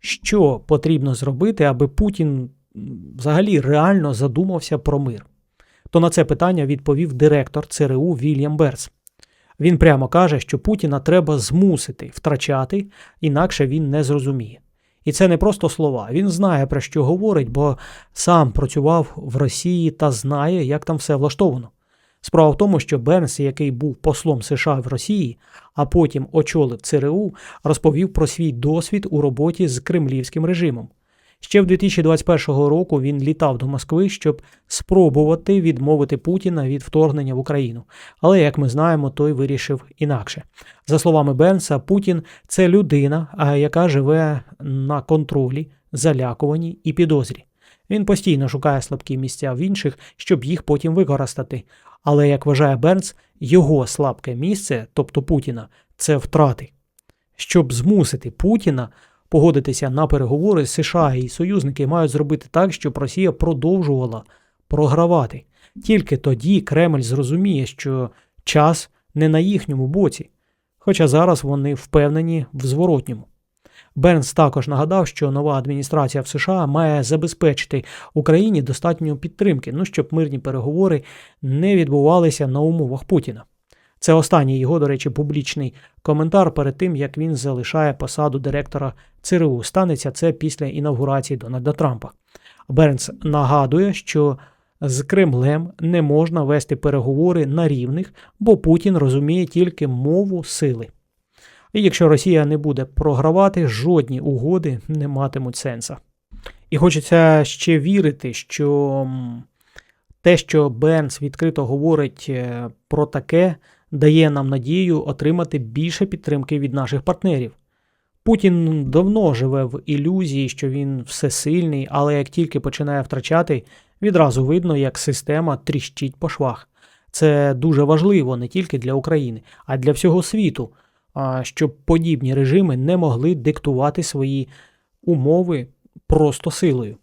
Що потрібно зробити, аби Путін взагалі реально задумався про мир? То на це питання відповів директор ЦРУ Вільям Берс. Він прямо каже, що Путіна треба змусити втрачати, інакше він не зрозуміє. І це не просто слова. Він знає про що говорить, бо сам працював в Росії та знає, як там все влаштовано. Справа в тому, що Бернс, який був послом США в Росії, а потім очолив ЦРУ, розповів про свій досвід у роботі з кремлівським режимом. Ще в 2021 року він літав до Москви, щоб спробувати відмовити Путіна від вторгнення в Україну. Але, як ми знаємо, той вирішив інакше. За словами Бенса, Путін це людина, яка живе на контролі, залякуванні і підозрі. Він постійно шукає слабкі місця в інших, щоб їх потім використати. Але, як вважає Бернс, його слабке місце, тобто Путіна, це втрати. Щоб змусити Путіна погодитися на переговори, США і союзники мають зробити так, щоб Росія продовжувала програвати. Тільки тоді Кремль зрозуміє, що час не на їхньому боці, хоча зараз вони впевнені в зворотньому. Бернс також нагадав, що нова адміністрація в США має забезпечити Україні достатньо підтримки, ну щоб мирні переговори не відбувалися на умовах Путіна. Це останній його, до речі, публічний коментар перед тим, як він залишає посаду директора ЦРУ. Станеться це після інавгурації Дональда Трампа. Бернс нагадує, що з Кремлем не можна вести переговори на рівних, бо Путін розуміє тільки мову сили. І якщо Росія не буде програвати, жодні угоди не матимуть сенса. І хочеться ще вірити, що те, що Бернс відкрито говорить е, про таке, дає нам надію отримати більше підтримки від наших партнерів. Путін давно живе в ілюзії, що він всесильний, але як тільки починає втрачати, відразу видно, як система тріщить по швах. Це дуже важливо не тільки для України, а й для всього світу, щоб подібні режими не могли диктувати свої умови просто силою.